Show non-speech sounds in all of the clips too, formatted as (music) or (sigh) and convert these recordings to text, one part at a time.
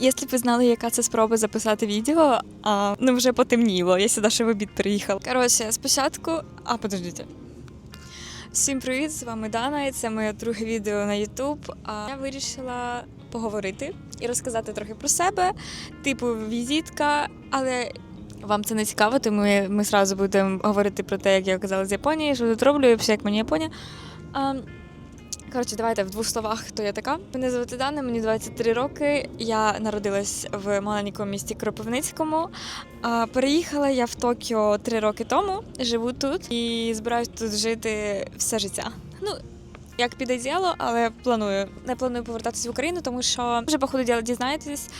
Якщо б ви знали, яка це спроба записати відео, а, ну вже потемніло, я сюди ще в обід приїхала. Коротше, спочатку. А, подождіть. Всім привіт, з вами Дана, і це моє друге відео на. А я вирішила поговорити і розказати трохи про себе, типу візитка, але вам це не цікаво, тому ми, ми зразу будемо говорити про те, як я оказалась з Японії, що тут роблю, і як мені Японія. А, Коротше, давайте в двох словах, хто я така. Мене звати Дана, мені 23 роки. Я народилась в маленькому місті Кропивницькому. Переїхала я в Токіо три роки тому. Живу тут і збираюсь тут жити все життя. Ну, як піде діло, але планую. Не планую повертатися в Україну, тому що вже по ходу діла дізнаєтесь.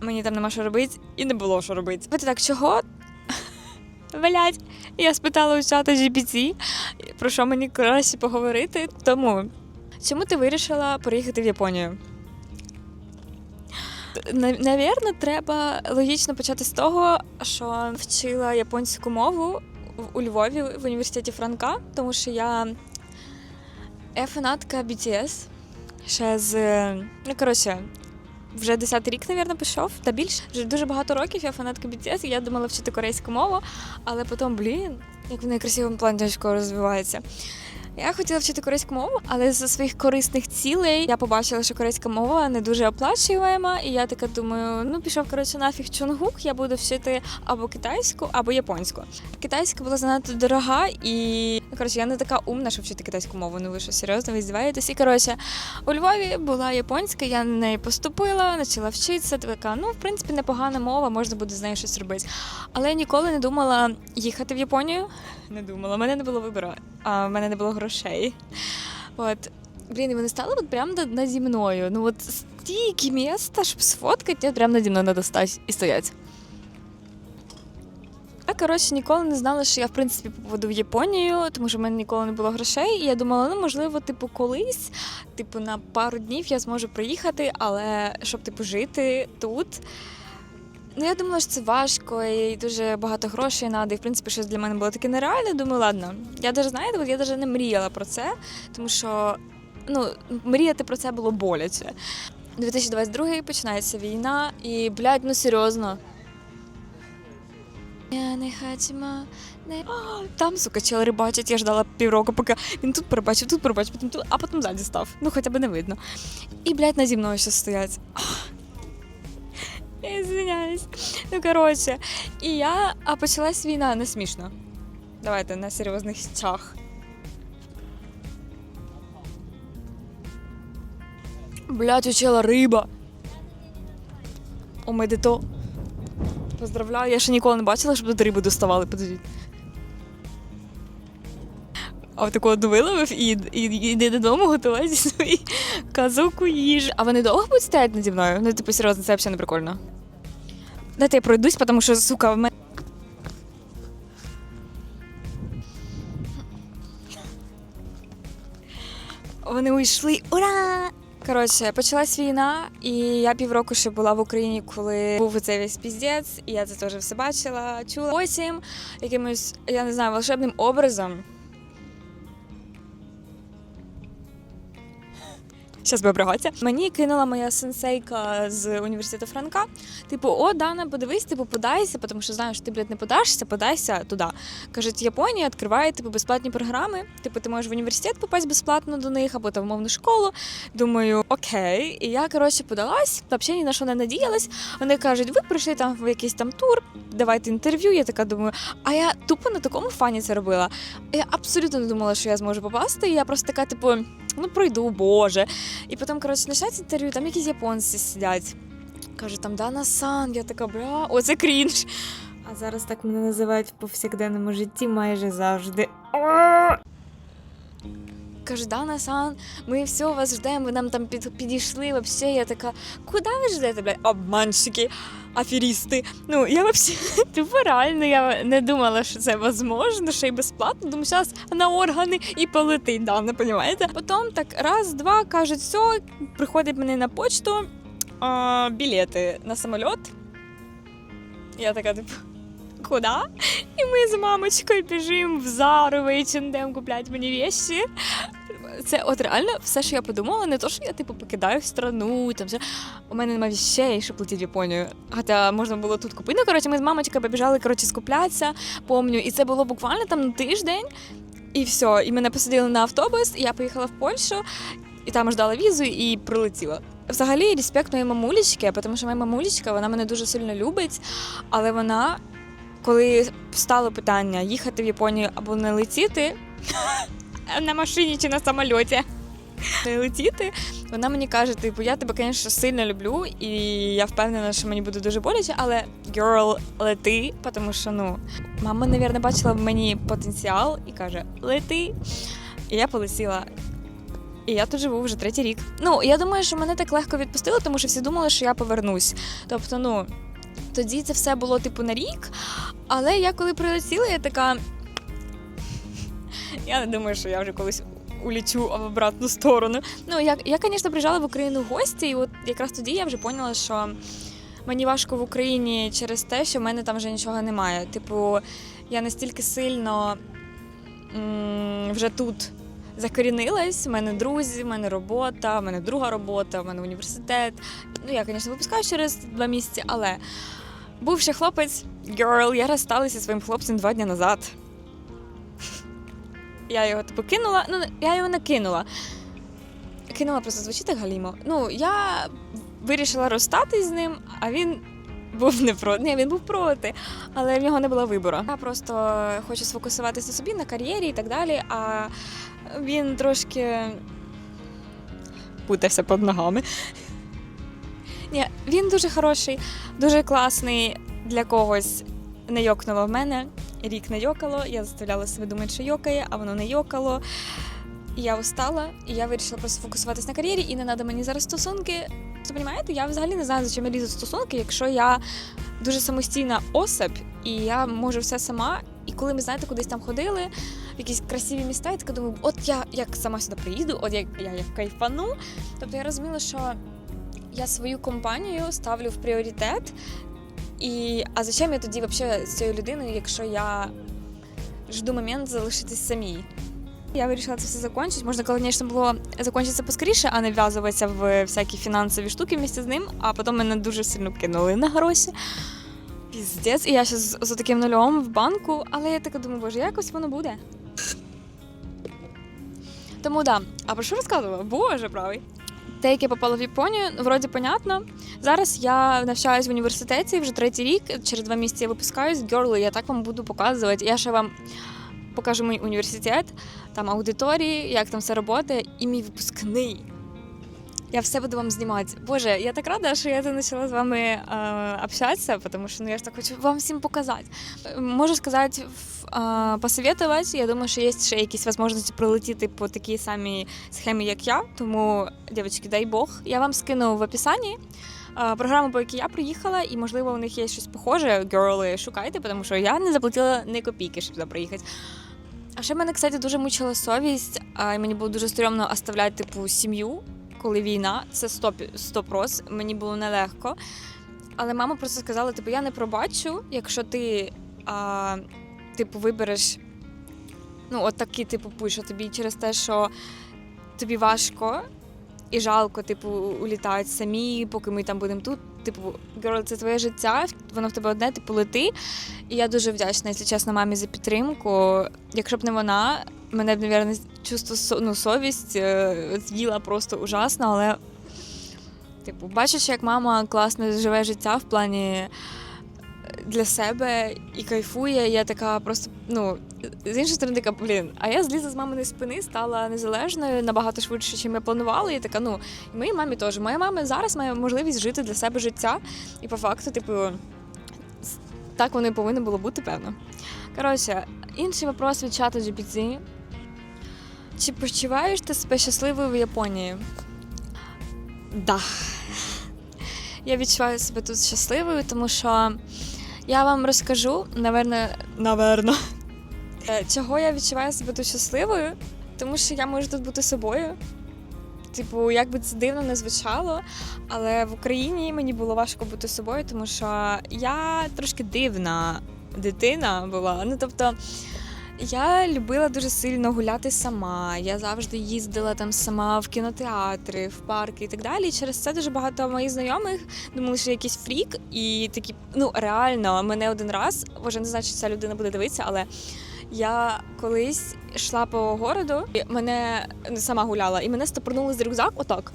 Мені там нема що робити, і не було що робити. Ви так, чого? (laughs) Блять, я спитала у чата GPT, про що мені краще поговорити. Тому Чому ти вирішила переїхати в Японію? Навірно, треба логічно почати з того, що вчила японську мову у Львові в університеті Франка, тому що я, я фанатка BTS ще з. Ну, коротше, вже 10 рік, напевно, пішов, та більше. Вже дуже багато років я фанатка BTS, і я думала вчити корейську мову, але потім, блін, як вони красивим плані розвиваються. Я хотіла вчити корейську мову, але з своїх корисних цілей я побачила, що корейська мова не дуже оплачуєма, і я така думаю, ну пішов коротше нафіг чунгук, я буду вчити або китайську, або японську. Китайська була занадто дорога, і коротше, я не така умна, щоб вчити китайську мову. Ну ви що серйозно, ви здіваєтесь? І коротше, у Львові була японська, я на неї поступила, почала вчитися. Така, ну в принципі, непогана мова, можна буде з нею щось робити. Але я ніколи не думала їхати в Японію. Не думала, мене не було вибору, а в мене не було грошей. От. Блін, вони стали от прямо над- наді мною. Ну от стільки міста, щоб сфоткати, от прямо наді мною треба стати і стоять. Я, коротше, ніколи не знала, що я в принципі попаду в Японію, тому що в мене ніколи не було грошей. І я думала, ну можливо, типу, колись, типу, на пару днів я зможу приїхати, але щоб типу жити тут. Ну, я думала, що це важко і дуже багато грошей треба. І в принципі, щось для мене було таке нереальне. Думаю, ладно. Я навіть знаєте, я навіть не мріяла про це, тому що ну, мріяти про це було боляче. 2022 починається війна, і, блядь, ну серйозно. Я не хотіла, не... А, Там, сука, чел рибачить, я ждала півроку, поки він тут пробачив, тут пробачив, потім тут, а потім ззаді став. Ну, хоча б не видно. І, блядь, наді мною ще стоять. Я. Ну, коротше, і я. А почалась війна, не смішно. Давайте на серйозних щах. Блять, учила риба. О, медито. Поздравляю, я ще ніколи не бачила, щоб тут рибу доставали, подождіть. А от такого виловив і, і, і йде додому готувати (laughs) свої казуку їжі. А вони довго будуть стояти наді мною? Ну, типу, серйозно, це взагалі не прикольно. Дайте я пройдусь, тому що, сука, в мене. Вони уйшли. Ура! Коротше, почалась війна, і я півроку ще була в Україні, коли був цей весь піздець, і я це теж все бачила, чула. Потім якимось, я не знаю, волшебним образом. Щас би обригатися. Мені кинула моя сенсейка з університету Франка. Типу, о, Дана, подивись, типу, подайся, тому що знаєш, ти, блядь, не подашся, подайся туди. Кажуть, Японія відкриває типу безплатні програми. Типу, ти можеш в університет попасть безплатно до них або там в мовну школу. Думаю, окей. І я коротше подалась, взагалі ні на що не надіялась. Вони кажуть, ви прийшли там в якийсь там тур, давайте інтерв'ю. Я така думаю, а я тупо на такому фані це робила. Я абсолютно не думала, що я зможу попасти. І я просто така, типу, ну пройду, боже. І потім, коротше, починається інтерв'ю, там якісь японці сидять. Кажуть, там Дана Сан, я така, бля, оце крінж. А зараз так мене називають в повсякденному житті майже завжди. Каже, Дана Сан, ми все вас ждемо, ви нам там під, підійшли. Вообще, я така, куди ви ждете, блядь? Обманщики, аферісти. Ну, я вообще, (laughs) типу, реально, я не думала, що це можливо, що й безплатно. Думаю, зараз на органи і полетить, Дана, понімаєте? Потім так раз, два, кажуть, все, приходить мені на почту а, білети на самоліт. Я така, типу, куди? І ми з мамочкою біжимо в Зару, H&M купляти мені вещи. Це от реально все, що я подумала, не то, що я типу покидаю страну, там все. У мене немає вещей, щоб летіти в Японію. Хоча можна було тут купити. Ну, коротше, ми з мамочкою побіжали коротше, скуплятися, помню. І це було буквально там на тиждень. І все. І мене посадили на автобус, і я поїхала в Польщу, і там ждала візу і прилетіла. Взагалі, респект моїй мамулечки, тому що моя мамулечка, вона мене дуже сильно любить, але вона, коли стало питання їхати в Японію або не летіти (laughs) на машині чи на самольоті. Летіти, вона мені каже: типу, я тебе, звісно, сильно люблю, і я впевнена, що мені буде дуже боляче, але girl, лети, тому що ну мама, мабуть, бачила в мені потенціал і каже: лети. І я полетіла. І я тут живу вже третій рік. Ну, я думаю, що мене так легко відпустило, тому що всі думали, що я повернусь. Тобто, ну тоді це все було типу на рік. Але я коли прилетіла, я така. Я не думаю, що я вже колись улічу в обратну сторону. Ну, я, я, звісно, приїжджала в Україну в гості, і от якраз тоді я вже поняла, що мені важко в Україні через те, що в мене там вже нічого немає. Tипу, я настільки сильно м, вже тут закорінилась, в мене друзі, в мене робота, в мене друга робота, в мене університет. Ну, я, звісно, випускаю через два місяці, але був ще хлопець, girl, я розсталася зі своїм хлопцем два дні назад. Я його типу кинула. Ну, я його не кинула. Кинула просто звучить так галімо. Ну, я вирішила розстатись з ним, а він був не проти. Ні, він був проти, але в нього не було вибору. Я просто хочу сфокусуватися собі, на кар'єрі і так далі. А він трошки путався під ногами. Ні, він дуже хороший, дуже класний для когось. Не йокнуло в мене. Рік не йокало, я заставляла себе думати, що йокає, а воно не йокало. Я устала, і я вирішила просто фокусуватись на кар'єрі, і не треба мені зараз стосунки. Це розумієте? Я взагалі не знаю, за чим я лізу стосунки, якщо я дуже самостійна особь, і я можу все сама. І коли ми знаєте, кудись там ходили, в якісь красиві міста, я така думаю, от я як сама сюди приїду, от як я як кайфану. Тобто я розуміла, що я свою компанію ставлю в пріоритет. І а зачем я тоді взагалі з цією людиною, якщо я жду момент залишитись самій? Я вирішила це все закінчити. Можна, звісно, було закінчитися поскоріше, а не вв'язуватися в всякі фінансові штуки вместе з ним, а потім мене дуже сильно кинули на гроші. Піздець, і я зараз з таким нульом в банку, але я така думаю, боже, якось воно буде. Тому да. А про що розказувала? Боже правий. Те, яке попало в Японію, вроді понятно. Зараз я навчаюсь в університеті вже третій рік. Через два місяці я випускаюсь. Герли, я так вам буду показувати. Я ще вам покажу мій університет, там аудиторії, як там все працює, і мій випускний. Я все буду вам знімати. Боже, я так рада, що я почала з вами е, общатися, тому що ну, я ж так хочу вам всім показати. Можу сказати, е, посоветувати. Я думаю, що є ще якісь можливості прилетіти по такій самій схемі, як я. Тому, дівчатки, дай Бог. Я вам скину в описанні е, програму, по якій я приїхала, і можливо у них є щось похоже. Герли, шукайте, тому що я не заплатила ні копійки, щоб туди приїхати. А ще мене, кстати, дуже мучила совість, і мені було дуже стрьомно оставляти типу сім'ю, коли війна. Це стоп, стоп роз. Мені було нелегко. Але мама просто сказала: типу, я не пробачу, якщо ти а, типу, вибереш ну, от такий типу путь, що тобі через те, що тобі важко і жалко, типу, улітають самі, поки ми там будемо тут. Типу, girl, це твоє життя, воно в тебе одне, типу, лети. І я дуже вдячна, якщо чесно, мамі за підтримку. Якщо б не вона, мене б, мабуть, чувство ну, совість е, з'їла просто ужасно, але. Типу, бачиш, як мама класно живе життя в плані е, для себе і кайфує. Я така просто, ну, з іншої сторони, така, блін, а я злізла з маминої спини, стала незалежною набагато швидше, ніж я планувала. І така, ну, і моїй мамі теж. Моя мама зараз має можливість жити для себе життя. І по факту, типу, так воно і повинно було бути, певно. Коротше, інший вопрос від чату GPT. Чи почуваєш ти себе щасливою в Японії? Да. Я відчуваю себе тут щасливою, тому що я вам розкажу, наверно, наверно, е, чого я відчуваю себе тут щасливою, тому що я можу тут бути собою. Типу, як би це дивно не звучало, але в Україні мені було важко бути собою, тому що я трошки дивна дитина була. Ну тобто, Я любила дуже сильно гуляти сама. Я завжди їздила там сама в кінотеатри, в парки і так далі. І через це дуже багато моїх знайомих думали, що я якийсь фрік, і такі, ну реально, мене один раз, вже не знаю, чи ця людина буде дивитися, але я колись йшла по городу, і мене сама гуляла, і мене стопорнули з рюкзак отак.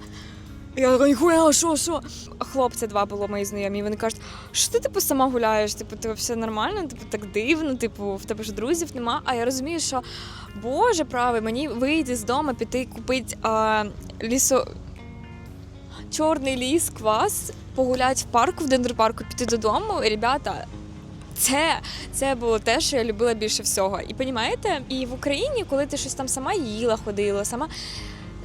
Я така, ніхуя, що, що? Хлопці два було мої знайомі, вони кажуть, що ти типу сама гуляєш? Типу, ти все нормально, типу, так дивно, типу, в тебе ж друзів нема. А я розумію, що Боже правий, мені вийти з дому, піти купити а, лісо. Чорний ліс, квас, погуляти в парку, в дендропарку, піти додому. Ребята, це, це було те, що я любила більше всього. І понімаєте, і в Україні, коли ти щось там сама їла, ходила, сама.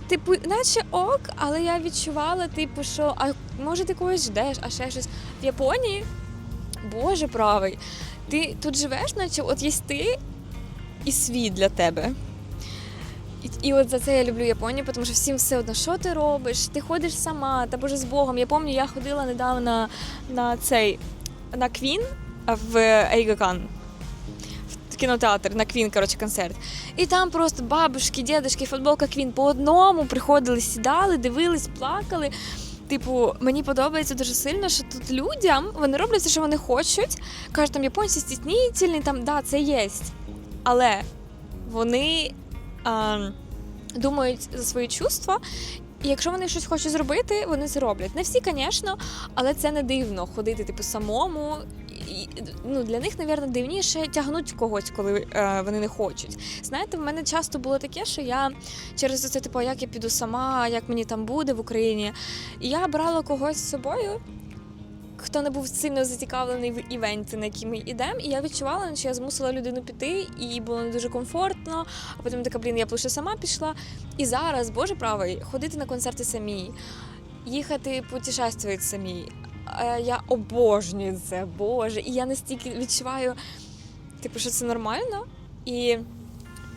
Типу, наче ок, але я відчувала, типу, що а може ти когось ждеш, а ще щось. В Японії, боже правий, ти тут живеш, наче от є ти і світ для тебе. І, і от за це я люблю Японію, тому що всім все одно, що ти робиш, ти ходиш сама, та боже з Богом. Я пам'ятаю, я ходила недавно на цей на Квін в Ейгакан. Кінотеатр на Квін, коротше, концерт. І там просто бабушки, дідушки, футболка Квін по одному приходили, сідали, дивились, плакали. Типу, мені подобається дуже сильно, що тут людям вони роблять все, що вони хочуть. Кажуть, там японці стіснительні, там да, це є. Але вони а, думають за свої чувства. І якщо вони щось хочуть зробити, вони це роблять. Не всі, звісно, але це не дивно ходити, типу, самому. Ну, для них, мабуть, дивніше тягнуть когось, коли е, вони не хочуть. Знаєте, в мене часто було таке, що я через це, типу, як я піду сама, як мені там буде в Україні. Я брала когось з собою, хто не був сильно зацікавлений в івенті, на який ми йдемо, і я відчувала, що я змусила людину піти, і було не дуже комфортно. А потім така, блін, я б лише сама пішла. І зараз, боже правий, ходити на концерти самі, їхати путешествувати самі. Е, Я обожнюю це, Боже. І я настільки відчуваю, типу, що це нормально. І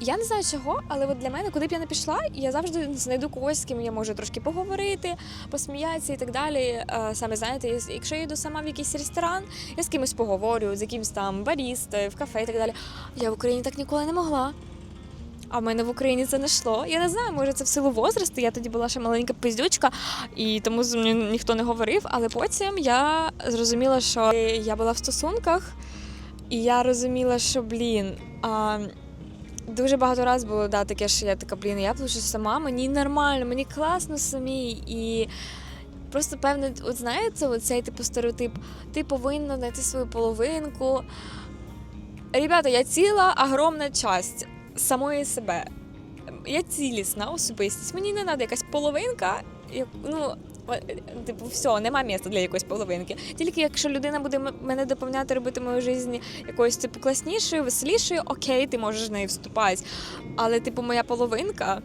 я не знаю чого, але от для мене, куди б я не пішла, я завжди знайду когось, з ким я можу трошки поговорити, посміятися і так далі. Е, Саме знаєте, якщо я йду сама в якийсь ресторан, я з кимось поговорю, з якимось там барістою, в кафе і так далі. Я в Україні так ніколи не могла. А в мене в Україні це не йшло. Я не знаю, може це в силу возрасту. Я тоді була ще маленька пиздючка, і тому з мені ніхто не говорив. Але потім я зрозуміла, що я була в стосунках, і я розуміла, що блін. А, Дуже багато разів було да, таке, що я така, блін, я лише сама, мені нормально, мені класно самій. І просто певне, от знаєте, оцей типу стереотип, ти повинна знайти свою половинку. Ребята, я ціла огромна часть самої себе. Я цілісна особистість. Мені не треба якась половинка, ну. Типу, все, нема місця для якоїсь половинки. Тільки якщо людина буде мене доповняти робити мою життя якоюсь типу класнішою, веселішою, окей, ти можеш в неї вступати. Але, типу, моя половинка.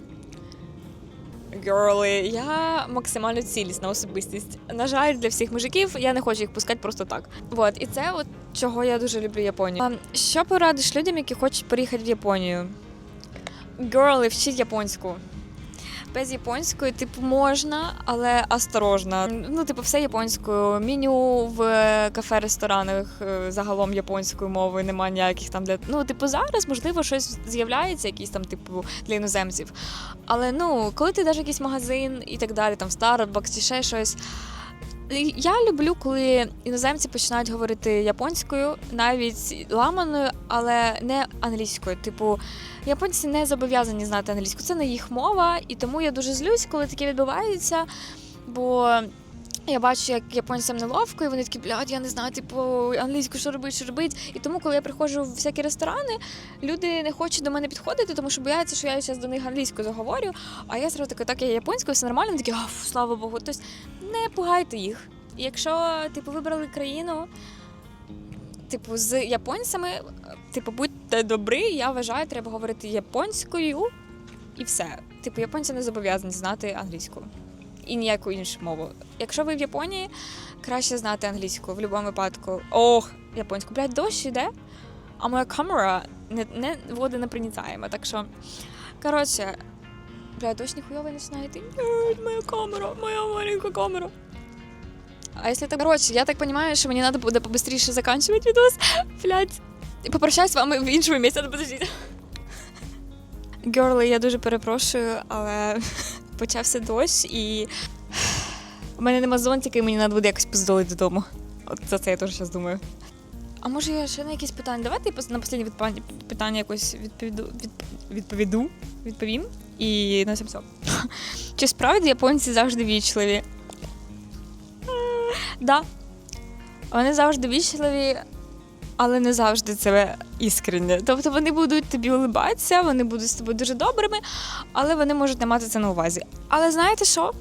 Герли, я максимально цілісна особистість. На жаль, для всіх мужиків я не хочу їх пускати просто так. Вот, і це от чого я дуже люблю Японію. Що порадиш людям, які хочуть переїхати в Японію? Герли, вчіть японську. Без японської, типу, можна, але осторожно. Ну, типу, все японською. Меню в кафе, ресторанах е, загалом японською мовою немає ніяких там для. Ну, типу, зараз можливо щось з'являється, якісь там, типу, для іноземців. Але ну, коли ти йдеш якийсь магазин і так далі, там Starbucks чи ще щось. Я люблю, коли іноземці починають говорити японською, навіть ламаною, але не англійською. Типу, японці не зобов'язані знати англійську, це не їх мова, і тому я дуже злюсь, коли таке відбувається. Бо я бачу, як японцям неловко, і вони такі, блядь, я не знаю, типу, англійську, що робити, що робити. І тому, коли я приходжу в всякі ресторани, люди не хочуть до мене підходити, тому що бояться, що я зараз до них англійською заговорю. А я зразу така, так, я японською, все нормально, такі, а, слава Богу. Тобто не пугайте їх. І якщо типу вибрали країну, типу, з японцями, типу, будьте добрі, я вважаю, треба говорити японською і все. Типу, японці не зобов'язані знати англійську і ніяку іншу мову. Якщо ви в Японії, краще знати англійську в будь-якому випадку. Ох, японську, блядь, дощ іде, а моя камера не, не водонепроницаєма. Так що, коротше, блядь, дощ ніхуйовий починає йти. Моя камера, моя маленька камера. А если так, короче, я так понимаю, що мені треба буде побыстріше заканчивать відос. Блядь. І попрощаюсь з вами в іншому місці, подождіть. Герли, я дуже перепрошую, але почався дощ і у мене нема зонтика, і мені треба буде якось поздолити додому. От за це я теж зараз думаю. А може я ще на якісь питання? Давайте я на останнє питання якось відповіду, від, відповіду, відповім. І на цьому все. (laughs) Чи справді японці завжди вічливі? Да. Вони завжди вічливі, але не завжди це іскренне. Тобто вони будуть тобі улибатися, вони будуть з тобою дуже добрими, але вони можуть не мати це на увазі. Але знаєте що?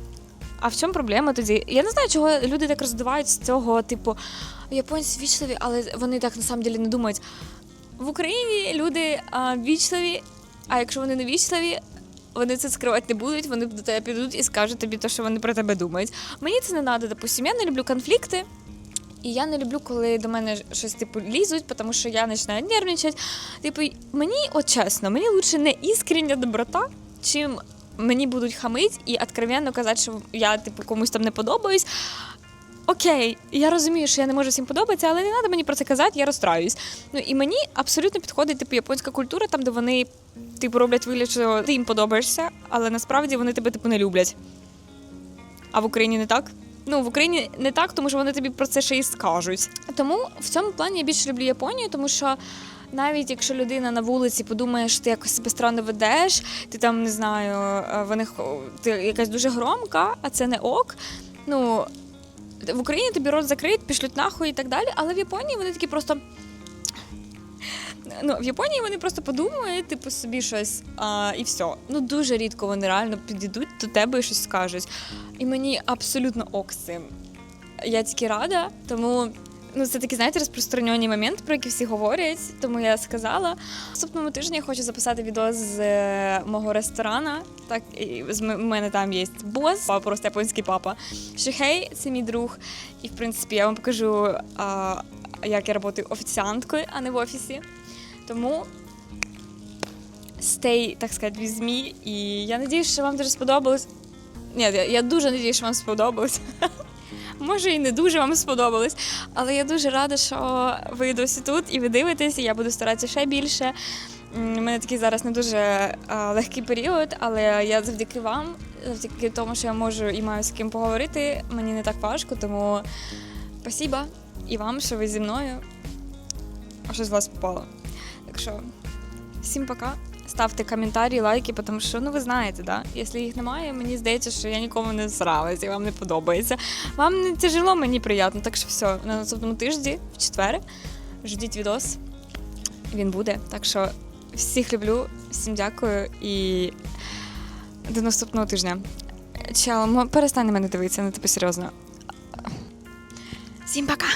А в чому проблема тоді? Я не знаю, чого люди так роздувають з цього, типу, японці вічливі, але вони так на не думають. В Україні люди а, вічливі, а якщо вони не вічливі, вони це скривати не будуть, вони до тебе підуть і скажуть тобі те, що вони про тебе думають. Мені це не треба, допустим, я не люблю конфлікти. І я не люблю, коли до мене щось типу лізуть, тому що я починаю нервничати. Типу, мені, от чесно, мені лучше не іскрення доброта, чим мені будуть хамить і откровенно казати, що я типу комусь там не подобаюсь. Окей, я розумію, що я не можу всім подобатися, але не треба мені про це казати, я розстраюсь. Ну і мені абсолютно підходить типу японська культура, там де вони типу роблять вигляд, що ти їм подобаєшся, але насправді вони тебе типу не люблять. А в Україні не так? Ну, в Україні не так, тому що вони тобі про це ще й скажуть. Тому в цьому плані я більше люблю Японію, тому що навіть якщо людина на вулиці подумає, що ти якось себе странно ведеш, ти там не знаю, е, вони ти якась дуже громка, а це не ок. Ну в Україні тобі рот закрит, пішлють нахуй і так далі, але в Японії вони такі просто. Ну, в Японії вони просто подумають, типу, собі щось, а, і все. Ну, дуже рідко вони реально підійдуть до тебе і щось скажуть. І мені абсолютно ок з цим. Я тільки рада, тому ну, це такий, знаєте, розпространений момент, про який всі говорять, тому я сказала. Наступному тижні я хочу записати відео з е, мого ресторана. Так, і з мене там є бос, папа, просто японський папа. Шихей, це мій друг. І в принципі я вам покажу, а, як я працюю офіціанткою, а не в офісі. Тому stay, так сказати, with me. І я надіюсь, що вам дуже сподобалось. Ні, я, дуже надіюсь, що вам сподобалось. (laughs) Може, і не дуже вам сподобалось, але я дуже рада, що ви досі тут і ви дивитесь, і я буду старатися ще більше. У мене такий зараз не дуже легкий період, але я завдяки вам, завдяки тому, що я можу і маю з ким поговорити, мені не так важко, тому спасибо і вам, що ви зі мною. А що з вас попало. Так що, всім пока. Ставте коментарі, лайки, тому що ну ви знаєте, да? Якщо їх немає, мені здається, що я нікому не зралась і вам не подобається. Вам не тяжело, мені приємно. Так що все, на наступному тижні, в четвер, ждіть відос. Він буде. Так що всіх люблю, всім дякую і до наступного тижня. Чел, перестань на мене дивитися, ну типу серйозно. Всім пока!